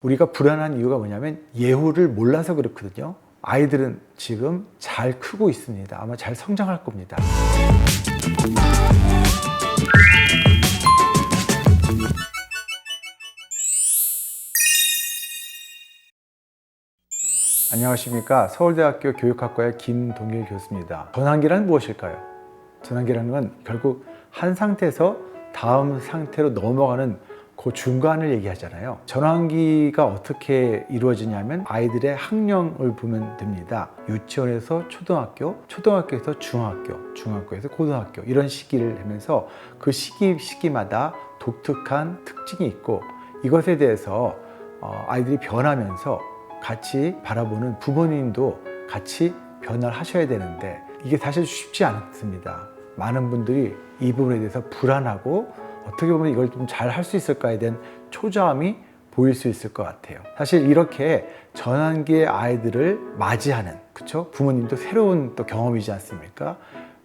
우리가 불안한 이유가 뭐냐면 예후를 몰라서 그렇거든요. 아이들은 지금 잘 크고 있습니다. 아마 잘 성장할 겁니다. 안녕하십니까. 서울대학교 교육학과의 김동일 교수입니다. 전환기란 무엇일까요? 전환기라는 건 결국 한 상태에서 다음 상태로 넘어가는 그 중간을 얘기하잖아요. 전환기가 어떻게 이루어지냐면 아이들의 학령을 보면 됩니다. 유치원에서 초등학교, 초등학교에서 중학교, 중학교에서 고등학교 이런 시기를 하면서 그 시기 시기마다 독특한 특징이 있고 이것에 대해서 어, 아이들이 변하면서 같이 바라보는 부모님도 같이 변화를 하셔야 되는데 이게 사실 쉽지 않습니다. 많은 분들이 이 부분에 대해서 불안하고 어떻게 보면 이걸 좀 잘 할 수 있을까에 대한 초조함이 보일 수 있을 것 같아요. 사실 이렇게 전환기의 아이들을 맞이하는 그렇죠? 부모님도 새로운 또 경험이지 않습니까?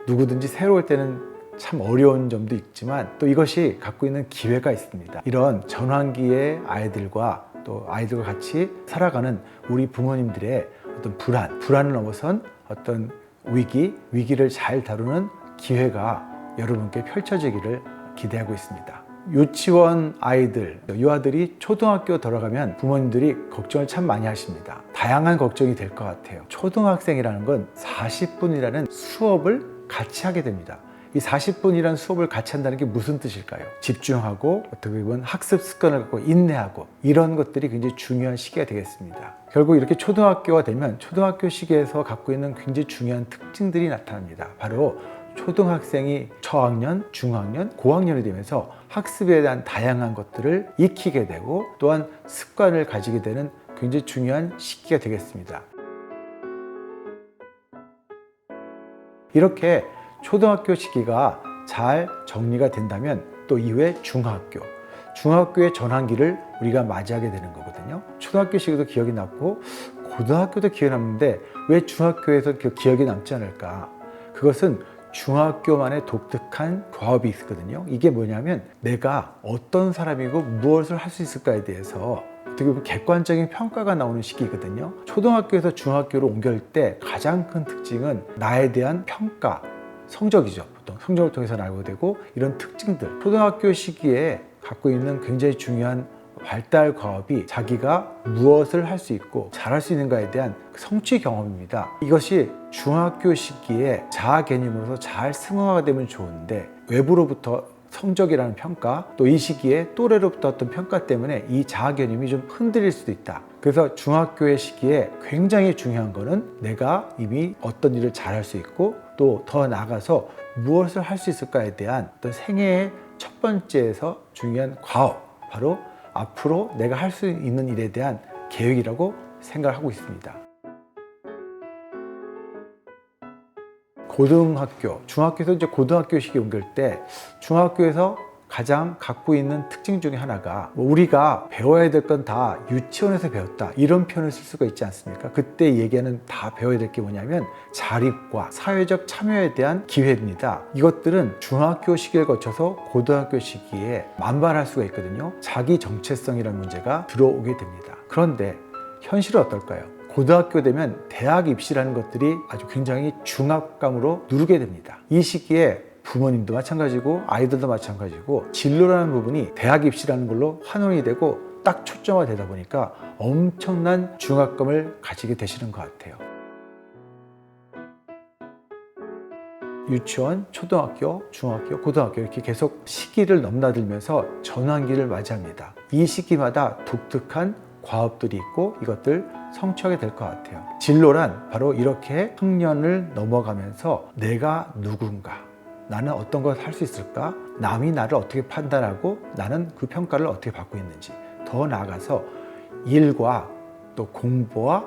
누구든지 새로울 때는 참 어려운 점도 있지만 또 이것이 갖고 있는 기회가 있습니다. 이런 전환기의 아이들과 또 아이들과 같이 살아가는 우리 부모님들의 어떤 불안, 불안을 넘어선 어떤 위기, 위기를 잘 다루는 기회가 여러분께 펼쳐지기를 기대하고 있습니다. 유치원 아이들, 이 아들이 초등학교 들어가면 부모님들이 걱정을 참 많이 하십니다. 다양한 걱정이 될 것 같아요. 초등학생이라는 건 40분이라는 수업을 같이 하게 됩니다. 이 40분이라는 수업을 같이 한다는 게 무슨 뜻일까요? 집중하고 어떻게 보면 학습 습관을 갖고 인내하고 이런 것들이 굉장히 중요한 시기가 되겠습니다. 결국 이렇게 초등학교가 되면 초등학교 시기에서 갖고 있는 굉장히 중요한 특징들이 나타납니다. 바로 초등학생이 저학년, 중학년, 고학년이 되면서 학습에 대한 다양한 것들을 익히게 되고 또한 습관을 가지게 되는 굉장히 중요한 시기가 되겠습니다. 이렇게 초등학교 시기가 잘 정리가 된다면 또 이후에 중학교, 중학교의 전환기를 우리가 맞이하게 되는 거거든요. 초등학교 시기도 기억이 남고 고등학교도 기억이 남는데 왜 중학교에서 그 기억이 남지 않을까? 그것은 중학교만의 독특한 과업이 있거든요. 이게 뭐냐면 내가 어떤 사람이고 무엇을 할 수 있을까에 대해서 어떻게 보면 객관적인 평가가 나오는 시기거든요. 초등학교에서 중학교로 옮길 때 가장 큰 특징은 나에 대한 평가, 성적이죠. 보통 성적을 통해서 알게 되고 이런 특징들. 초등학교 시기에 갖고 있는 굉장히 중요한 발달 과업이 자기가 무엇을 할 수 있고 잘할 수 있는가에 대한 성취 경험입니다. 이것이 중학교 시기에 자아 개념으로서 잘 승화가 되면 좋은데 외부로부터 성적이라는 평가 또 이 시기에 또래로부터 어떤 평가 때문에 이 자아 개념이 좀 흔들릴 수도 있다. 그래서 중학교의 시기에 굉장히 중요한 거는 내가 이미 어떤 일을 잘할 수 있고 또 더 나아가서 무엇을 할 수 있을까에 대한 어떤 생애의 첫 번째에서 중요한 과업 바로 앞으로 내가 할 수 있는 일에 대한 계획이라고 생각을 하고 있습니다. 고등학교, 중학교에서 이제 고등학교 시기 옮길 때 중학교에서 가장 갖고 있는 특징 중에 하나가 뭐 우리가 배워야 될 건 다 유치원에서 배웠다 이런 표현을 쓸 수가 있지 않습니까? 그때 얘기하는 다 배워야 될 게 뭐냐면 자립과 사회적 참여에 대한 기회입니다. 이것들은 중학교 시기를 거쳐서 고등학교 시기에 만발할 수가 있거든요. 자기 정체성이라는 문제가 들어오게 됩니다. 그런데 현실은 어떨까요? 고등학교 되면 대학 입시라는 것들이 아주 굉장히 중압감으로 누르게 됩니다. 이 시기에 부모님도 마찬가지고 아이들도 마찬가지고 진로라는 부분이 대학 입시라는 걸로 환원이 되고 딱 초점화되다 보니까 엄청난 중압감을 가지게 되시는 것 같아요. 유치원, 초등학교, 중학교, 고등학교 이렇게 계속 시기를 넘나들면서 전환기를 맞이합니다. 이 시기마다 독특한 과업들이 있고 이것들 성취하게 될 것 같아요. 진로란 바로 이렇게 학년을 넘어가면서 내가 누군가, 나는 어떤 걸 할 수 있을까? 남이 나를 어떻게 판단하고 나는 그 평가를 어떻게 받고 있는지 더 나아가서 일과 또 공부와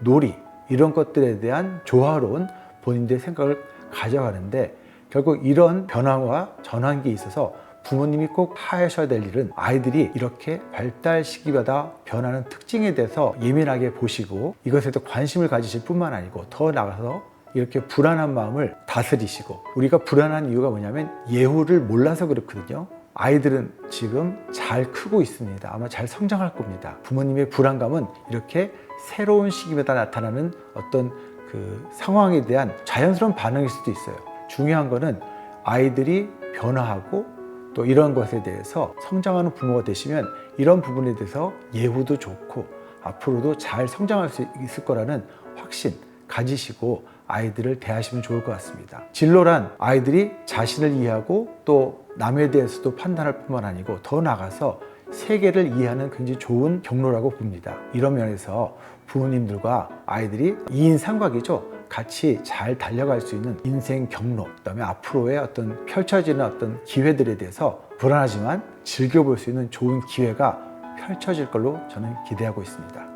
놀이 이런 것들에 대한 조화로운 본인들의 생각을 가져가는데 결국 이런 변화와 전환기에 있어서 부모님이 꼭 하셔야 될 일은 아이들이 이렇게 발달 시기마다 변하는 특징에 대해서 예민하게 보시고 이것에 도 관심을 가지실 뿐만 아니고 더 나아가서 이렇게 불안한 마음을 다스리시고 우리가 불안한 이유가 뭐냐면 예후를 몰라서 그렇거든요. 아이들은 지금 잘 크고 있습니다. 아마 잘 성장할 겁니다. 부모님의 불안감은 이렇게 새로운 시기마다 나타나는 어떤 그 상황에 대한 자연스러운 반응일 수도 있어요. 중요한 거는 아이들이 변화하고 또 이런 것에 대해서 성장하는 부모가 되시면 이런 부분에 대해서 예후도 좋고 앞으로도 잘 성장할 수 있을 거라는 확신 가지시고 아이들을 대하시면 좋을 것 같습니다. 진로란 아이들이 자신을 이해하고 또 남에 대해서도 판단할 뿐만 아니고 더 나아가서 세계를 이해하는 굉장히 좋은 경로라고 봅니다. 이런 면에서 부모님들과 아이들이 2인 삼각이죠. 같이 잘 달려갈 수 있는 인생 경로, 그다음에 앞으로의 어떤 펼쳐지는 어떤 기회들에 대해서 불안하지만 즐겨볼 수 있는 좋은 기회가 펼쳐질 걸로 저는 기대하고 있습니다.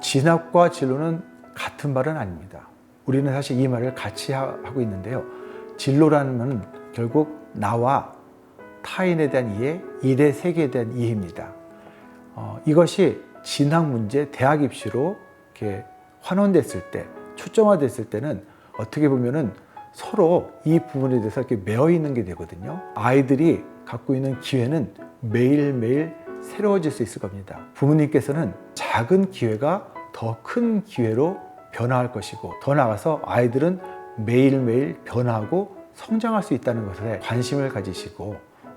진학과 진로는 같은 말은 아닙니다. 우리는 사실 이 말을 같이 하- 하고 있는데요. 진로라는 말은 결국 나와 타인에 대한 이해, 일의 세계에 대한 이해입니다. 어, 이것이 진학 문제, 대학 입시로 이렇게 환원됐을 때, 초점화됐을 때는 어떻게 보면은 서로 이 부분에 대해서 이렇게 매어 있는 게 되거든요. 아이들이 갖고 있는 기회는 매일매일 새로워질 수 있을 겁니다. 부모님께서는 작은 기회가 더 큰 기회로 변화할 것이고 더 나아가서 아이들은 매일매일 변화하고 성장할 수 있다는 것에 관심을 가지시고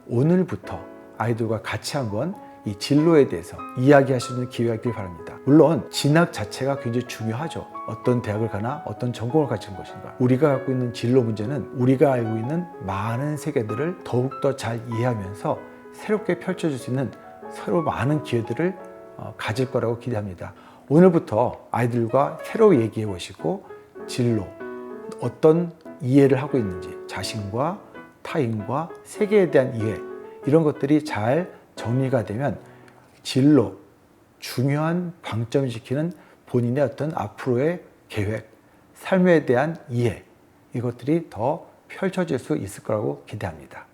오늘부터 아이들과 같이 한번 이 진로에 대해서 이야기할 수 있는 기회가 있길 바랍니다. 물론 진학 자체가 굉장히 중요하죠. 어떤 대학을 가나 어떤 전공을 가진 것인가. 우리가 갖고 있는 진로 문제는 우리가 알고 있는 많은 세계들을 더욱더 잘 이해하면서 새롭게 펼쳐질 수 있는 새로 많은 기회들을 어, 가질 거라고 기대합니다. 오늘부터 아이들과 새로 얘기해 보시고 진로, 어떤 이해를 하고 있는지 자신과 타인과 세계에 대한 이해 이런 것들이 잘 정리가 되면 진로 중요한 방점시키는 본인의 어떤 앞으로의 계획 삶에 대한 이해 이것들이 더 펼쳐질 수 있을 거라고 기대합니다.